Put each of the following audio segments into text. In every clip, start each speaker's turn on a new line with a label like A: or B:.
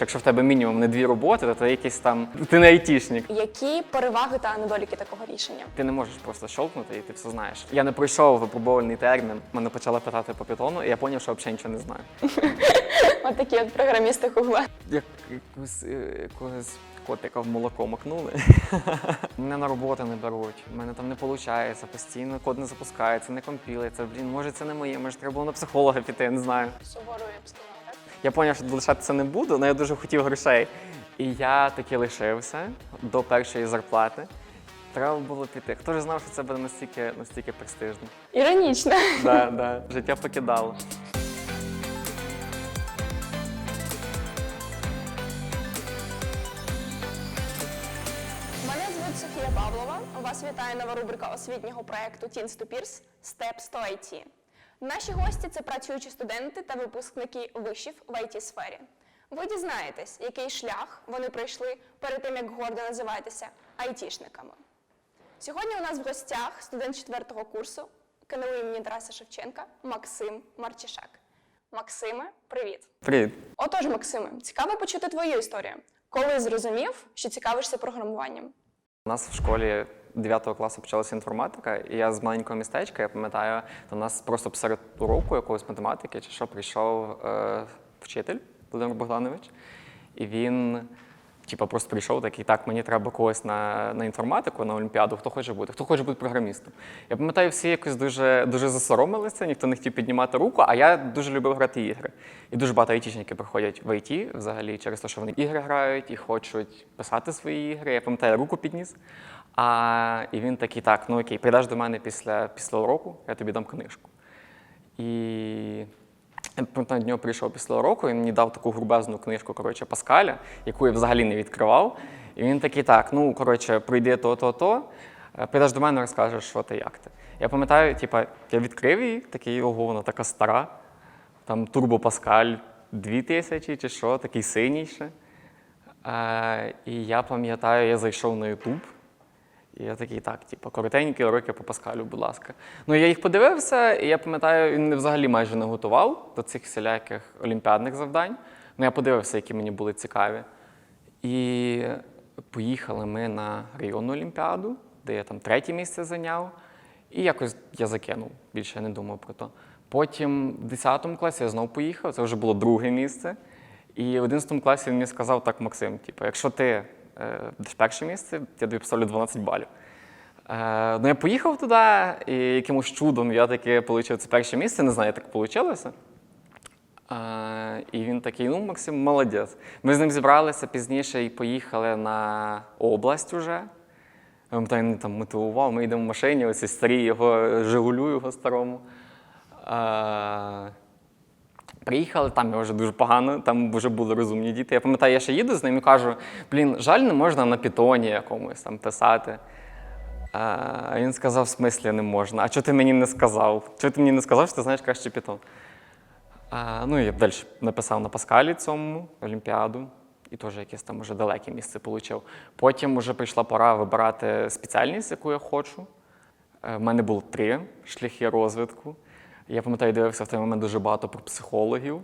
A: Якщо в тебе мінімум не дві роботи, то ти якийсь там ти не айтішник.
B: Які переваги та недоліки такого рішення?
A: Ти не можеш просто щолкнути і ти все знаєш. Я не пройшов випробувальний термін. Мене почали питати по питону, і я зрозумів, що взагалі нічого не знаю.
B: От такі от програмісти Гугла.
A: Як якогось, е, якогось котика в молоко макнули. Мене на роботу не беруть. Мене там не виходить, постійно код не запускається, не компілиться. Блін, може це не моє, може треба було на психолога піти, я не знаю.
B: Суворою я б сказала?
A: Я зрозумів, що лишатися не буду, але я дуже хотів грошей. І я таки лишився до першої зарплати. Треба було піти. Хто ж знав, що це буде настільки, настільки престижно?
B: Іронічно.
A: Да, да. Життя покидало.
B: Мене звуть Софія Павлова. Вас вітає нова рубрика освітнього проекту Teens to Peers Steps to IT. Наші гості це працюючі студенти та випускники вишів в it сфері Ви дізнаєтесь, який шлях вони пройшли перед тим, як гордо називатися айтішниками. Сьогодні у нас в гостях студент четвертого курсу КНУ імені Тараса Шевченка Максим Марчишак. Максиме, привіт!
A: Привіт.
B: Отож, Максиме, цікаво почути твою історію. Коли зрозумів, що цікавишся програмуванням?
A: У нас в школі 9 класу почалася інформатика, і я з маленького містечка, я пам'ятаю, до нас просто серед уроку якогось математики чи що прийшов е, вчитель Володимир Богданович, і він. Типа просто прийшов такий, так, мені треба когось на, на інформатику, на Олімпіаду, хто хоче бути, хто хоче бути програмістом. Я пам'ятаю, всі якось дуже, дуже засоромилися, ніхто не хотів піднімати руку, а я дуже любив грати ігри. І дуже багато айтішників приходять в ІТ взагалі через те, що вони ігри грають і хочуть писати свої ігри. Я пам'ятаю, руку підніс. А, і він такий, так, ну окей, прийдеш до мене після, після уроку, я тобі дам книжку. І я до нього прийшов після уроку, він мені дав таку грубезну книжку коротше, Паскаля, яку я взагалі не відкривав. І він такий, так, ну коротше, прийди то, то, то, е, прийдеш до мене, розкажеш, що ти, як ти. Я пам'ятаю, типа, я відкрив її, такий, ого, вона така стара, там Турбо Паскаль 2000 чи що, такий синій ще. Е, і я пам'ятаю, я зайшов на Ютуб. І я такий, так, типу, коротенькі уроки по Паскалю, будь ласка. Ну, я їх подивився, і я пам'ятаю, він взагалі майже не готував до цих всіляких олімпіадних завдань. Ну, я подивився, які мені були цікаві. І поїхали ми на районну олімпіаду, де я там третє місце зайняв. І якось я закинув, більше не думав про то. Потім в 10 класі я знову поїхав, це вже було друге місце. І в 11 класі він мені сказав так, Максим, типу, якщо ти будеш перше місце, я тобі поставлю 12 балів. Е, ну, я поїхав туди, і якимось чудом я таки отримав це перше місце, не знаю, як вийшло. Е, і він такий, ну, Максим, молодець. Ми з ним зібралися пізніше і поїхали на область уже. Він там мотивував, ми йдемо в машині, оці старі його Жигулю його старому. Е, Приїхали, там я вже дуже погано, там вже були розумні діти. Я пам'ятаю, я ще їду з ним і кажу: блін, жаль, не можна на пітоні якомусь там писати. А він сказав, в смислі не можна. А чого ти мені не сказав? Чого ти мені не сказав, що ти знаєш краще пітон? А, ну я далі написав на Паскалі цьому Олімпіаду, і теж якесь там вже далеке місце отримав. Потім вже прийшла пора вибирати спеціальність, яку я хочу. Е, В мене було три шляхи розвитку. Я пам'ятаю, дивився в той момент дуже багато про психологів.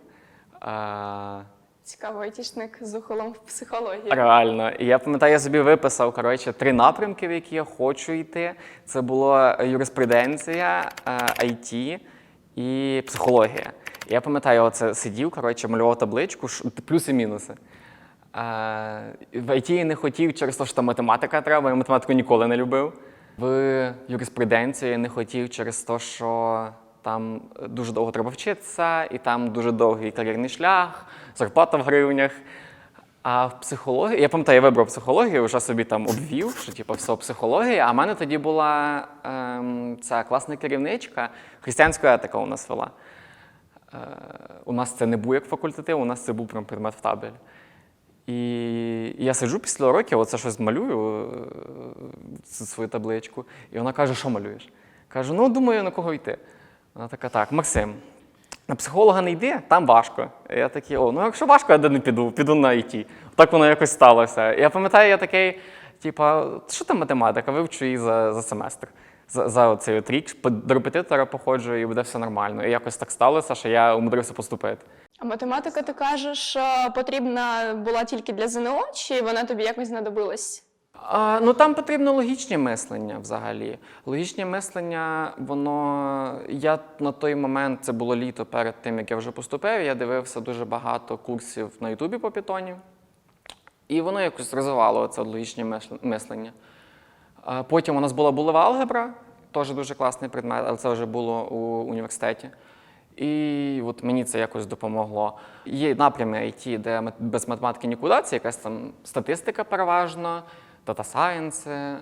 A: Е,
B: Цікаво, айтішник з ухилом в психології.
A: Реально. І я пам'ятаю, я собі виписав коротше, три напрямки, в які я хочу йти. Це була юриспруденція, е, IT і психологія. І я пам'ятаю, оце сидів, коротше, малював табличку, ш- плюси і мінуси. Е, В IT я не хотів через те, що там математика треба, я математику ніколи не любив. В юриспруденцію я не хотів через те, що там дуже довго треба вчитися, і там дуже довгий кар'єрний шлях, зарплата в гривнях. А в психології, я пам'ятаю, я вибрав психологію, вже собі там обвів, що типу, все психологія. А в мене тоді була ем, ця класна керівничка, християнська етика у нас вела. Е, у нас це не був як факультатив, у нас це був прям предмет в табель. І я сиджу після уроків, оце щось малюю, е, свою табличку, і вона каже, що малюєш? Кажу, ну думаю, на кого йти. Вона така, так, Максим, на психолога не йди, там важко. Я такий, о, ну якщо важко, я не піду, піду на ІТ. Так воно якось сталося. Я пам'ятаю, я такий, типа, що там математика, вивчу її за, за семестр. За, за цей от рік, до репетитора походжу і буде все нормально. І якось так сталося, що я умудрився поступити.
B: А математика, ти кажеш, е, потрібна була тільки для ЗНО, чи вона тобі якось знадобилась?
A: Ну там потрібно логічне мислення взагалі. Логічне мислення, воно. Я на той момент, це було літо перед тим, як я вже поступив, я дивився дуже багато курсів на Ютубі по Python. І воно якось розвивало це логічне мислення. Потім у нас була булева алгебра, теж дуже класний предмет, але це вже було у університеті. І от мені це якось допомогло. Є напрями IT, де без математики нікуди, це якась там статистика переважно, дата сайенси. Е,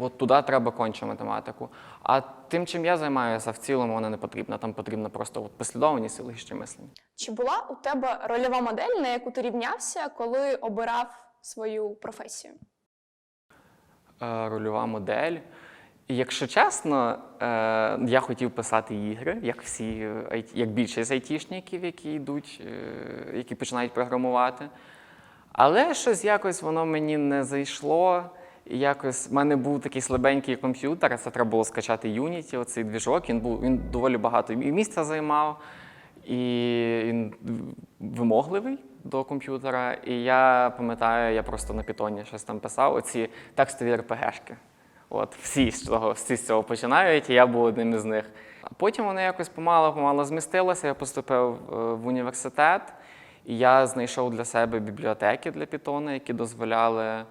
A: от туди треба конче математику. А тим, чим я займаюся, в цілому вона не потрібна. Там потрібна просто от послідовність і логічне мислення.
B: Чи була у тебе рольова модель, на яку ти рівнявся, коли обирав свою професію?
A: е, рольова модель. Якщо чесно, е, я хотів писати ігри, як всі як більшість айтішників, які йдуть, які починають програмувати. Але щось якось воно мені не зайшло. І якось в мене був такий слабенький комп'ютер, це треба було скачати Unity, оцей двіжок. Він був він доволі багато і місця займав, і він вимогливий до комп'ютера. І я пам'ятаю, я просто на питоні щось там писав, оці текстові РПГшки. От всі з цього, всі з цього починають, і я був одним із них. А потім воно якось помало-помало змістилося. Я поступив е, в університет, і я знайшов для себе бібліотеки для Python, які дозволяли е,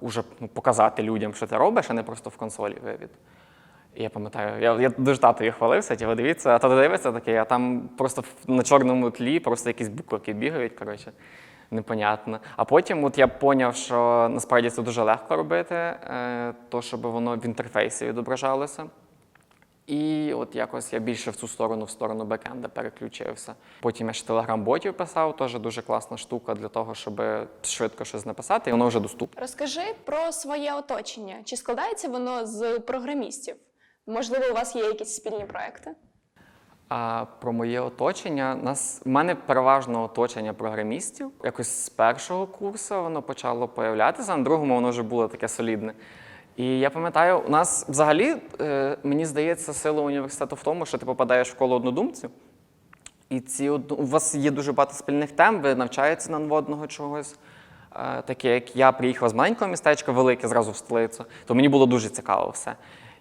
A: уже ну, показати людям, що ти робиш, а не просто в консолі вивід. І я пам'ятаю, я, я дуже татові хвалився, типу, дивіться, а тато дивиться такий, а там просто на чорному тлі просто якісь буковки бігають, коротше, непонятно. А потім от я зрозумів, що насправді це дуже легко робити, е, то, щоб воно в інтерфейсі відображалося. І от якось я більше в цю сторону, в сторону бекенда переключився. Потім я ще телеграм-ботів писав, теж дуже класна штука для того, щоб швидко щось написати, і воно вже доступне.
B: Розкажи про своє оточення. Чи складається воно з програмістів? Можливо, у вас є якісь спільні проекти?
A: А про моє оточення, нас в мене переважно оточення програмістів. Якось з першого курсу воно почало появлятися, на другому воно вже було таке солідне. І я пам'ятаю, у нас взагалі, е, мені здається, сила університету в тому, що ти попадаєш в коло однодумців. І ці у вас є дуже багато спільних тем, ви навчаєтеся на одного чогось. Е, Таке, як я приїхав з маленького містечка, велике, зразу в столицю, то мені було дуже цікаво все.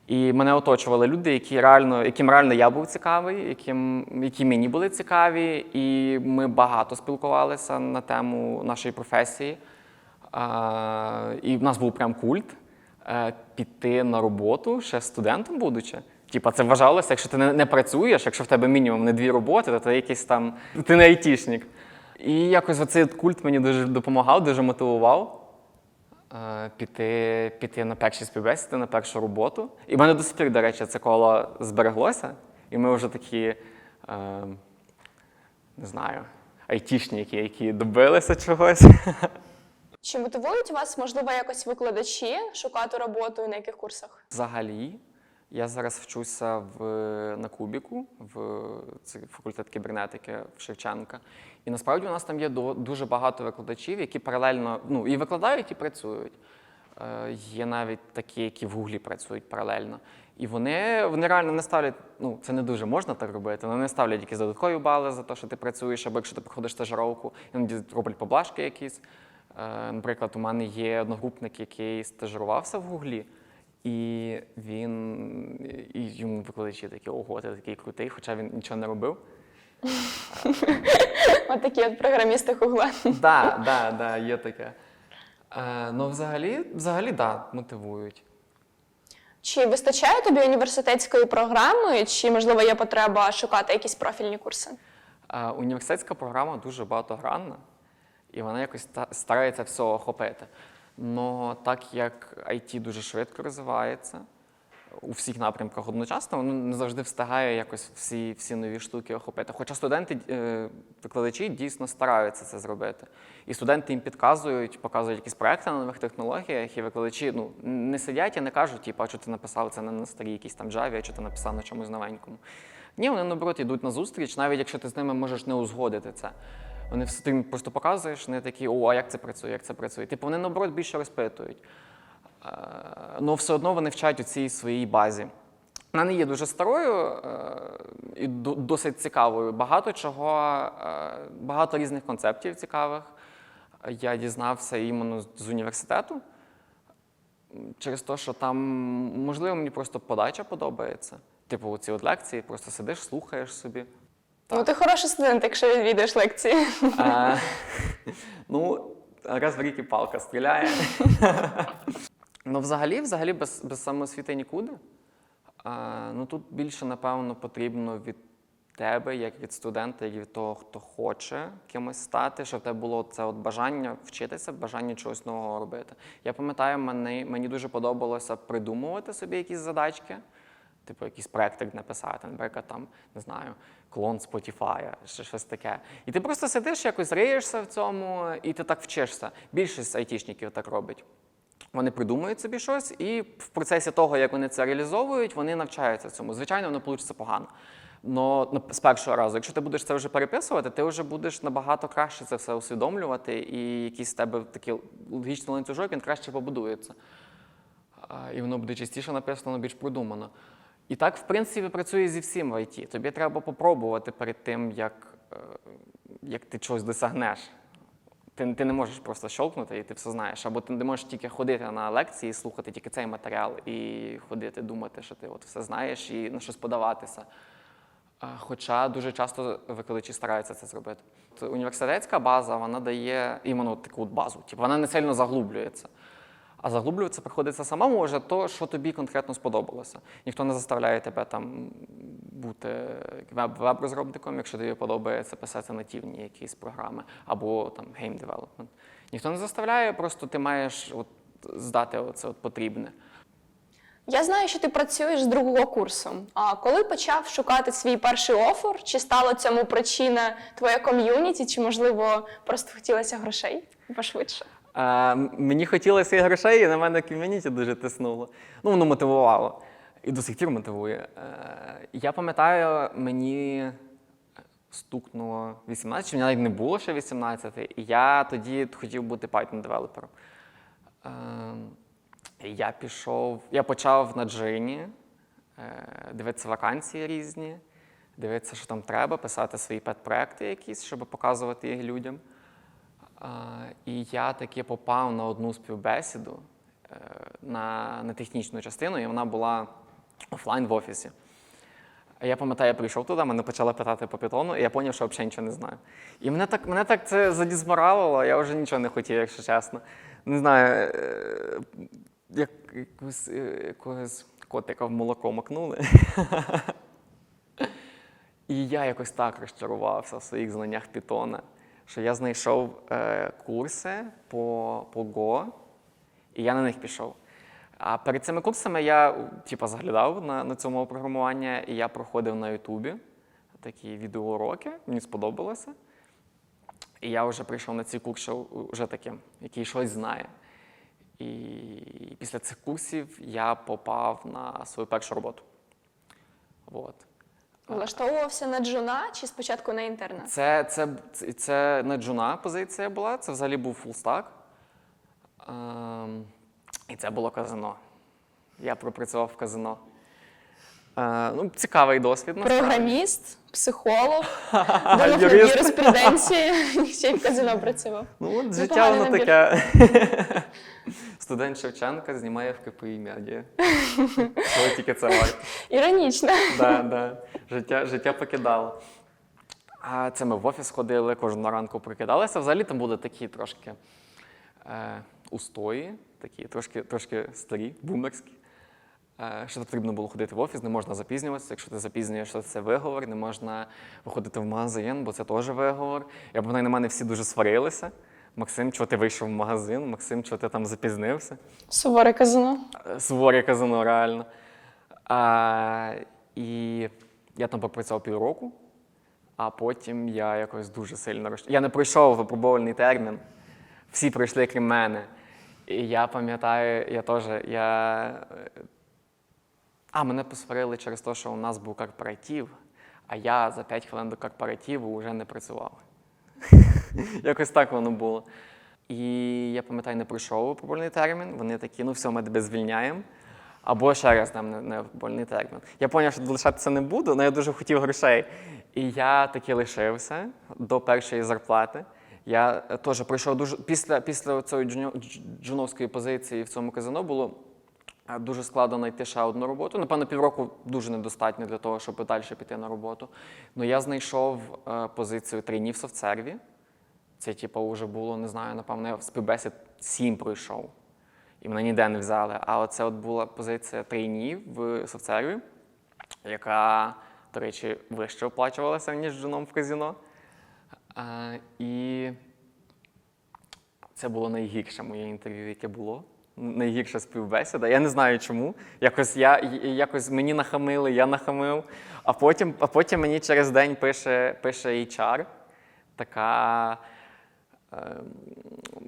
A: І мене оточували люди, які реально, яким реально я був цікавий, яким, які мені були цікаві, і ми багато спілкувалися на тему нашої професії. А, і в нас був прям культ е, піти на роботу ще студентом будучи. Типа, це вважалося, якщо ти не, працюєш, якщо в тебе мінімум не дві роботи, то ти якийсь там ти не айтішник. І якось оцей культ мені дуже допомагав, дуже мотивував е, піти, піти на перші співбесіди, на першу роботу. І в мене до сих пір, до речі, це коло збереглося, і ми вже такі, е, не знаю, айтішники, які добилися чогось.
B: Чи мотивують вас, можливо, якось викладачі шукати роботу і на яких курсах?
A: Взагалі, я зараз вчуся в, на Кубіку, в це факультет кібернетики в Шевченка. І насправді у нас там є дуже багато викладачів, які паралельно ну, і викладають, і працюють. Е, є навіть такі, які в Гуглі працюють паралельно. І вони, вони реально не ставлять, ну це не дуже можна так робити, вони не ставлять якісь додаткові бали за те, що ти працюєш, або якщо ти проходиш стажировку, іноді роблять поблажки якісь. Е, Наприклад, у мене є одногрупник, який стажирувався в Гуглі, і він і йому викладачі такі, ого, ти такий крутий, хоча він нічого не робив.
B: От такі от програмісти Гугла.
A: Так, да, да, є таке. Е, ну, взагалі, взагалі, да, мотивують.
B: Чи вистачає тобі університетської програми, чи можливо є потреба шукати якісь профільні курси?
A: Е, Університетська програма дуже багатогранна, і вона якось старається все охопити. Но так як IT дуже швидко розвивається у всіх напрямках одночасно, воно не завжди встигає якось всі, всі нові штуки охопити. Хоча студенти, е, викладачі дійсно стараються це зробити. І студенти їм підказують, показують якісь проекти на нових технологіях, і викладачі ну, не сидять і не кажуть, типу, а що ти написав це не на старій якійсь там Java, а що ти написав на чомусь новенькому. Ні, вони наоборот йдуть на зустріч, навіть якщо ти з ними можеш не узгодити це. Вони все їм просто показуєш, вони такі, о, а як це працює, як це працює. Типу, вони наоборот більше розпитують. Е, Ну, все одно вони вчать у цій своїй базі. Вона не є дуже старою е, і досить цікавою. Багато чого, е, багато різних концептів цікавих. Я дізнався іменно з університету через те, що там, можливо, мені просто подача подобається. Типу, ці от лекції, просто сидиш, слухаєш собі.
B: Ну, ти хороший студент, якщо відвідуєш лекції.
A: Е, ну, раз в рік і палка стріляє. ну, взагалі, взагалі, без, без самоосвіти нікуди. Е, ну, тут більше, напевно, потрібно від тебе, як від студента, як від того, хто хоче кимось стати, щоб в тебе було це от бажання вчитися, бажання чогось нового робити. Я пам'ятаю, мені, мені дуже подобалося придумувати собі якісь задачки. Типу, якийсь проектик написати, наприклад, там, не знаю, клон Spotify, чи щось таке. І ти просто сидиш, якось риєшся в цьому, і ти так вчишся. Більшість айтішників так робить. Вони придумують собі щось, і в процесі того, як вони це реалізовують, вони навчаються цьому. Звичайно, воно вийде погано. Но з першого разу, якщо ти будеш це вже переписувати, ти вже будеш набагато краще це все усвідомлювати, і якийсь тебе такий логічний ланцюжок, він краще побудується. І воно буде частіше написано, більш продумано. І так, в принципі, працює зі всім в ІТ. Тобі треба попробувати перед тим, як, е, як ти чогось досягнеш. Ти, ти не можеш просто щолкнути і ти все знаєш. Або ти не можеш тільки ходити на лекції, слухати тільки цей матеріал і ходити, думати, що ти от все знаєш і на щось подаватися. Хоча дуже часто викладачі стараються це зробити. Університетська база вона дає іменно таку базу, типу, вона не сильно заглублюється. А заглублюватися приходиться самому вже то, що тобі конкретно сподобалося. Ніхто не заставляє тебе там бути веб- веб-розробником, якщо тобі подобається писати нативні якісь програми, або там гейм девелопмент. Ніхто не заставляє, просто ти маєш от, здати оце от потрібне.
B: Я знаю, що ти працюєш з другого курсу. А коли почав шукати свій перший офер, чи стало цьому причина твоя ком'юніті, чи можливо просто хотілося грошей пошвидше?
A: Е, м- мені хотілося і грошей, і на мене ком'юніті дуже тиснуло. Ну, воно мотивувало. І до сих пір мотивує. Е, я пам'ятаю, мені стукнуло 18, чи мені навіть не було ще 18, і я тоді хотів бути Python-девелопером. Е, я пішов, я почав на джині е, дивитися вакансії різні, дивитися, що там треба, писати свої пет-проекти якісь, щоб показувати їх людям. І я таки попав на одну співбесіду е, на, на технічну частину, і вона була офлайн в офісі. Я пам'ятаю, я прийшов туди, мене почали питати по питону, і я зрозумів, що взагалі нічого не знаю. І мене так, мене так це задізморалило, я вже нічого не хотів, якщо чесно. Не знаю, е, як якогось, е, якогось котика в молоко макнули. І я якось так розчарувався в своїх знаннях Python, що я знайшов е, курси по, по Go, і я на них пішов. А перед цими курсами я типу, заглядав на, на цьому програмування, і я проходив на Ютубі такі відеоуроки, мені сподобалося. І я вже прийшов на ці курси вже таким, який щось знає. І після цих курсів я попав на свою першу роботу. От.
B: Влаштовувався на джуна чи спочатку на інтерна?
A: Це, це, це, це не джуна позиція була, це взагалі був фулстак. Ем, і це було казино. Я пропрацював в казино. Е, ну, цікавий досвід. насправді.
B: Програміст, психолог, думав
A: Юрист.
B: юриспруденцією, ще й в казино працював.
A: Ну, от життя
B: Непоганий
A: воно
B: набір.
A: таке. Студент Шевченка знімає в КПІ медіа. Чого тільки це варто.
B: Іронічно.
A: Да, да. Життя, життя покидало. А це ми в офіс ходили, кожного ранку прокидалися. Взагалі там були такі трошки е, устої, такі трошки, трошки старі, бумерські. Е, що потрібно було ходити в офіс, не можна запізнюватися. Якщо ти запізнюєшся, це виговор, не можна виходити в магазин, бо це теж виговор. Я пам'ятаю, на мене всі дуже сварилися. Максим, чого ти вийшов в магазин? Максим, чого ти там запізнився?
B: Суворе казино.
A: Е, суворе казино, реально. А, і я там попрацював півроку, а потім я якось дуже сильно розч... Я не пройшов випробувальний термін. Всі пройшли крім мене. І я пам'ятаю, я теж. Я... А, мене посварили через те, що у нас був корпоратив, а я за 5 хвилин до корпоративу вже не працював. Якось так воно було. І я пам'ятаю, не пройшов випробувальний термін. Вони такі, ну все, ми тебе звільняємо. Або ще раз нам не, не вольний термін. Я зрозумів, що лишатися не буду, але я дуже хотів грошей. І я таки лишився до першої зарплати. Я е, теж пройшов дуже після, після цієї джуновської позиції в цьому казино було дуже складно знайти ще одну роботу. Напевно, півроку дуже недостатньо для того, щоб далі піти на роботу. Ну я знайшов е, позицію трейнів в софтсерві. Це, типу, вже було, не знаю, напевно, я співбесід сім пройшов. І мене ніде не взяли. А оце от була позиція трейнів в софтсерві, яка, до речі, вище оплачувалася, ніж джуном в казино. А, і це було найгірше моє інтерв'ю, яке було. Найгірша співбесіда. Я не знаю чому. Якось, я, якось мені нахамили, я нахамив. А потім, а потім мені через день пише, пише HR, така. Ем,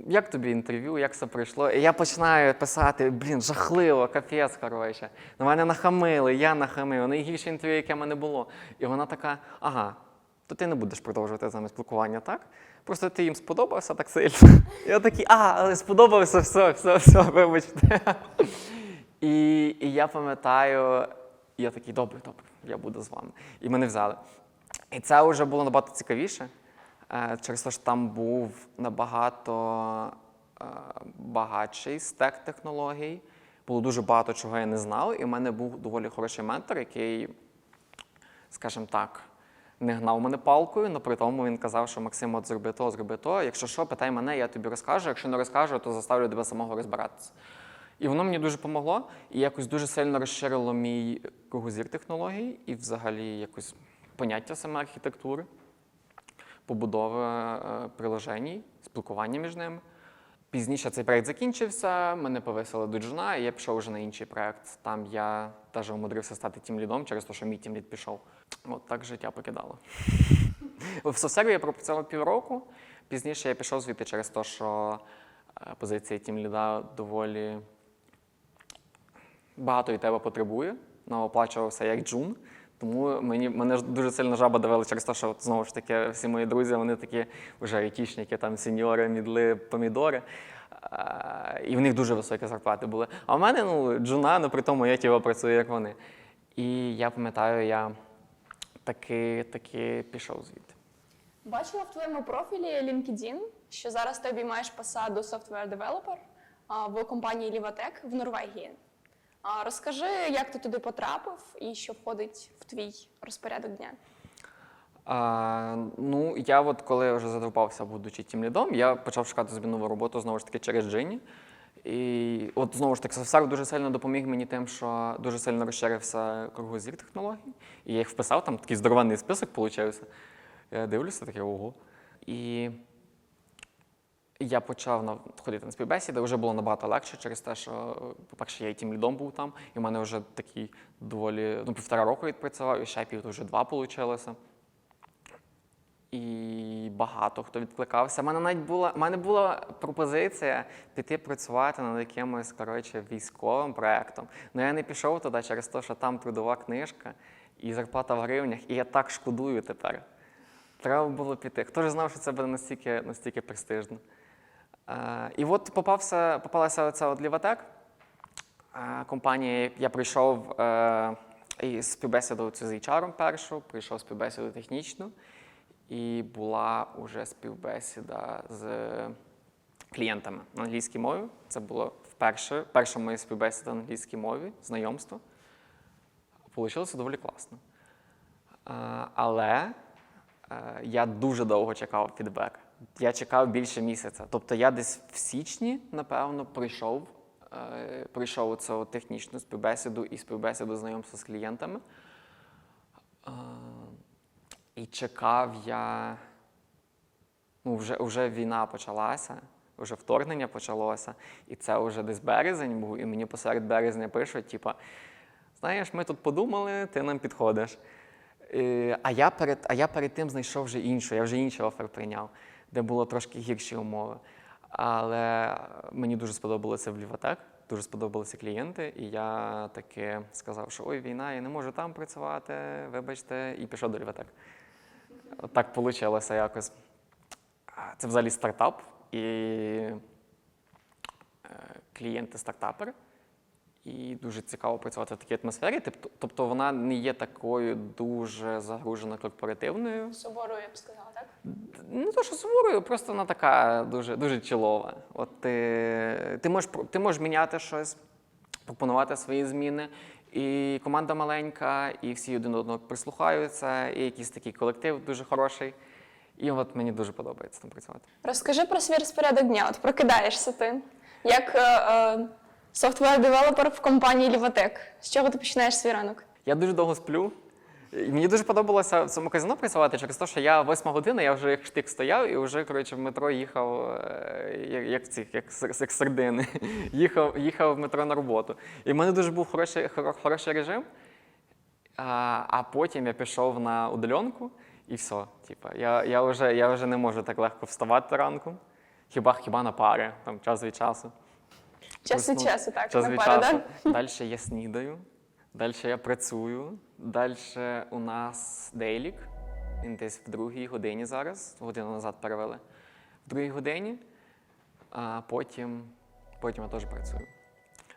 A: Як тобі інтерв'ю, як все пройшло? І я починаю писати, блін, жахливо, капець, коротше. На мене нахамили, я нахамив, найгірше інтерв'ю, яке в мене було. І вона така: ага, то ти не будеш продовжувати з нами спілкування, так? Просто ти їм сподобався так сильно. Я такий, а, але сподобався, все, все, все, вибачте. І, і я пам'ятаю, я такий, добре, добре, я буду з вами. І мене взяли. І це вже було набагато цікавіше, е, через те, що там був набагато е, багатший стек технологій. Було дуже багато чого я не знав, і в мене був доволі хороший ментор, який, скажімо так, не гнав мене палкою, але при тому він казав, що Максим, от зроби то, зроби то. Якщо що, питай мене, я тобі розкажу. Якщо не розкажу, то заставлю тебе самого розбиратися. І воно мені дуже допомогло і якось дуже сильно розширило мій кругозір технологій і взагалі якось поняття саме архітектури, побудови е, приложень, спілкування між ними. Пізніше цей проект закінчився, мене повисили до джуна, і я пішов вже на інший проект. Там я теж умудрився стати тімлідом через те, що мій тімлід пішов. От так життя покидало. В софтсерві я пропрацював півроку. Пізніше я пішов звідти через те, що е, позиція тімліда доволі багато і тебе потребує, але оплачувався як джун. Тому мені мене дуже сильно жаба давила через те, що от, знову ж таки всі мої друзі, вони такі вже айтішники, там сеньори, мідли, помідори. А, і в них дуже високі зарплати були. А в мене ну, джуна, ну при тому я тіло працюю, як вони. І я пам'ятаю, я таки, таки пішов звідти.
B: Бачила в твоєму профілі LinkedIn, що зараз ти обіймаєш посаду software developer в компанії Livatech в Норвегії. Розкажи, як ти туди потрапив і що входить в твій розпорядок дня.
A: А, ну, я от коли вже задовбався, будучи тімлідом, я почав шукати собі нову роботу знову ж таки через Джині. І от знову ж таки, Савсар дуже сильно допоміг мені тим, що дуже сильно розширився кругозір технологій. І я їх вписав, там такий здорований список получився. Я дивлюся, таке ого. І я почав ходити на співбесіди, вже було набагато легше через те, що, по-перше, я і тим лідом був там, і в мене вже такий доволі ну, півтора року відпрацював, і ще пів, вже два вийшло. І багато хто відкликався. У мене навіть була, в мене була пропозиція піти працювати над якимось коротше, військовим проєктом. Ну я не пішов туди через те, що там трудова книжка і зарплата в гривнях, і я так шкодую тепер. Треба було піти. Хто ж знав, що це буде настільки, настільки престижно. Е, і от попався, попалася оця Ліватек. Е, компанія, я прийшов е, і співбесіду цю з HR першу, прийшов співбесіду технічну, і була вже співбесіда з клієнтами на англійській мові. Це було вперше, перша моя співбесіда на англійській мові, знайомство. Получилося доволі класно. Е, Але е, я дуже довго чекав фідбек. Я чекав більше місяця. Тобто я десь в січні, напевно, прийшов, е, прийшов цю технічну співбесіду і співбесіду знайомства з клієнтами. І чекав я. Ну, вже, вже війна почалася, вже вторгнення почалося, і це вже десь березень був, і мені посеред березня пишуть, типа, знаєш, ми тут подумали, ти нам підходиш. Е, А я перед, а я перед тим знайшов вже іншу, я вже інший офер прийняв, де було трошки гірші умови. Але мені дуже сподобалося в Ліватек, дуже сподобалися клієнти, і я таки сказав, що ой, війна, я не можу там працювати, вибачте, і пішов до Ліватек. Так вийшло якось. Це взагалі стартап, і е, клієнти стартапери. і дуже цікаво працювати в такій атмосфері. Тобто вона не є такою дуже загружено корпоративною.
B: Суворою, я б сказала, так?
A: Не то, що суворою, просто вона така дуже, дуже чілова. От ти, ти, можеш, ти можеш міняти щось, пропонувати свої зміни. І команда маленька, і всі один одного прислухаються, і якийсь такий колектив дуже хороший. І от мені дуже подобається там працювати.
B: Розкажи про свій розпорядок дня. От прокидаєшся ти. Як е, софтвер-девелопер в компанії Лівотек. З чого ти починаєш свій ранок?
A: Я дуже довго сплю. І мені дуже подобалося в цьому казино працювати через те, що я восьма година, я вже як штик стояв і вже коротше, в метро їхав, е, як, як, цих, як, с- як сардини. їхав, їхав в метро на роботу. І в мене дуже був хороший, хороший режим. А, а потім я пішов на удаленку і все. Типа, я, я, вже, я вже не можу так легко вставати ранку. Хіба, хіба на пари, там, час від часу.
B: Час від часу, так,
A: Час
B: на пари,
A: часу.
B: да?
A: Далі я снідаю, далі я працюю, далі у нас дейлік. Він десь в другій годині зараз, годину назад перевели. В другій годині, а потім, потім я теж працюю.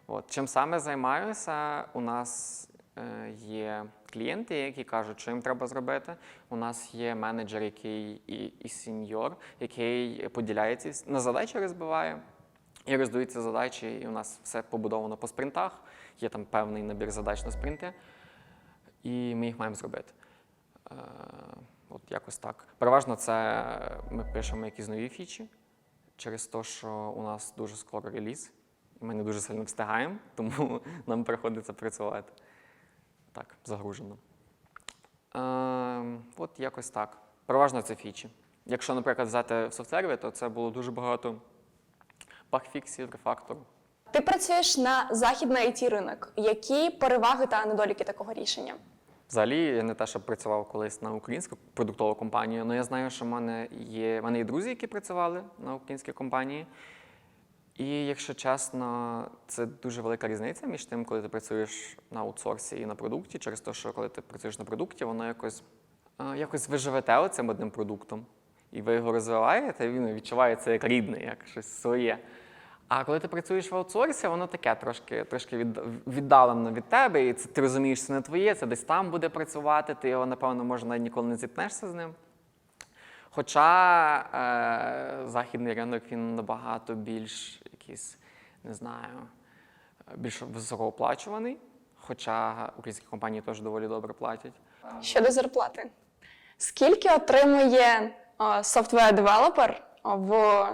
A: От. Чим саме займаюся, у нас е, є клієнти, які кажуть, що їм треба зробити. У нас є менеджер, який і, і сеньор, який поділяється на задачі, розбиває. І роздаються задачі, і у нас все побудовано по спринтах. Є там певний набір задач на спринти, і ми їх маємо зробити. Е, от якось так. Переважно це ми пишемо якісь нові фічі через те, що у нас дуже скоро реліз. Ми не дуже сильно встигаємо, тому нам приходиться працювати так, загружено. Е, от якось так. Переважно це фічі. Якщо, наприклад, взяти в софтвері, то це було дуже багато багфіксів, рефактору.
B: Ти працюєш на західний it ринок. Які переваги та недоліки такого рішення?
A: Взагалі, я не те, щоб працював колись на українську продуктову компанію, але я знаю, що в мене є, в мене є друзі, які працювали на українській компанії. І якщо чесно, це дуже велика різниця між тим, коли ти працюєш на аутсорсі і на продукті, через те, що коли ти працюєш на продукті, воно якось, е, якось ви живете одним продуктом, і ви його розвиваєте, і він відчувається як рідний, як щось своє. А коли ти працюєш в аутсорсі, воно таке трошки, трошки від, віддалено від тебе, і це ти розумієш, це не твоє, це десь там буде працювати, ти його, напевно, може, навіть ніколи не зіткнешся з ним. Хоча е, західний ринок він набагато більш якийсь, не знаю, більш високооплачуваний, хоча українські компанії теж доволі добре платять.
B: Щодо зарплати. Скільки отримує софтвер-девелопер в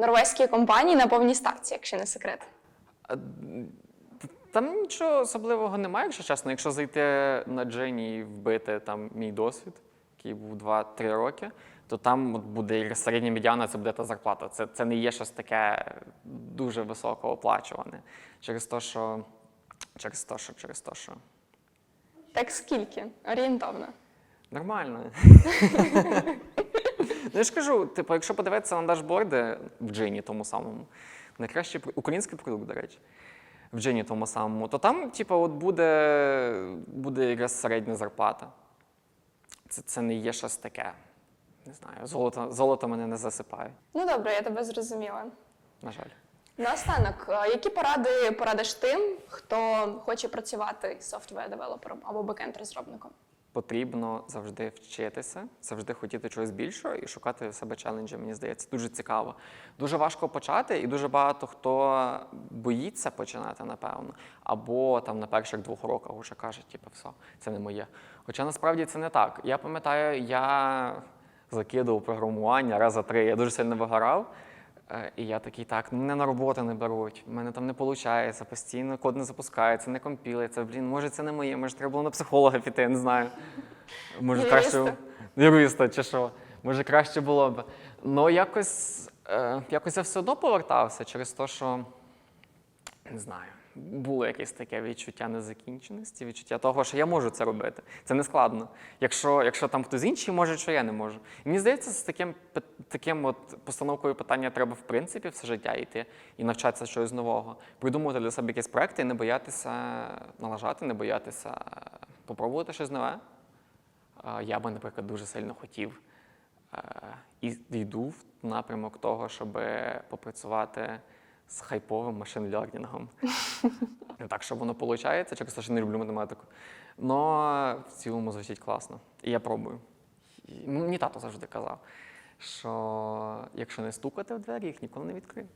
B: норвезькій компанії на повній ставці, якщо не секрет?
A: Там нічого особливого немає, якщо чесно. Якщо зайти на Джені і вбити там мій досвід, який був 2-3 роки, то там от буде середня медіана, це буде та зарплата. Це, це не є щось таке дуже високооплачуване. Через те, що через те, що через те, що.
B: Так скільки? Орієнтовно.
A: Нормально. ну я ж кажу, типу, якщо подивитися на дашборди в джині тому самому, найкращий український продукт, до речі, в джині тому самому, то там, типу, от буде, буде якраз середня зарплата. Це, це не є щось таке. Не знаю, золото, золото мене не засипає,
B: Ну добре, я тебе зрозуміла.
A: на жаль.
B: Наостанок, які поради порадиш тим, хто хоче працювати софтвер-девелопером або бекенд-розробником?
A: Потрібно завжди вчитися, завжди хотіти чогось більшого і шукати в себе челенджі. Мені здається, дуже цікаво. Дуже важко почати, і дуже багато хто боїться починати, напевно. Або там на перших двох уроках вже каже, типу, все, це не моє. Хоча насправді це не так. Я пам'ятаю, я закидував програмування раз за три, я дуже сильно вигорав. Е, І я такий, так, мене на роботу не беруть, в мене там не виходить, постійно код не запускається, не компілиться. Блін, може це не моє, може треба було на психолога піти, я не знаю. Може краще юриста чи що. Може краще було б. Ну якось, е, якось я все одно повертався через те, що не знаю. Було якесь таке відчуття незакінченості, відчуття того, що я можу це робити. Це не складно. Якщо, якщо там хтось інший може, що я не можу. І мені здається, з таким, таким от постановкою питання треба в принципі все життя йти і навчатися чогось нового, придумувати для себе якісь проекти і не боятися налажати, не боятися попробувати щось нове. Я би, наприклад, дуже сильно хотів е, і йду в напрямок того, щоб попрацювати з хайповим машин лернінгом. Не так, що воно виходить, через те, що не люблю математику. Но в цілому звучить класно. І я пробую. І, ну, мені тато завжди казав, що якщо не стукати в двері, їх ніколи не відкриють.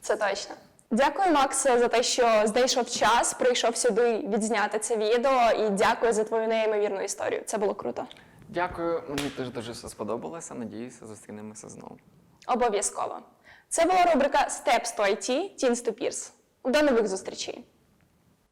B: Це точно. Дякую, Макс, за те, що знайшов час, прийшов сюди відзняти це відео, і дякую за твою неймовірну історію. Це було круто.
A: Дякую, мені теж дуже все сподобалося. Надіюся, зустрінемося знову.
B: Обов'язково. Це була рубрика Steps to IT Teens to Peers. До нових зустрічей!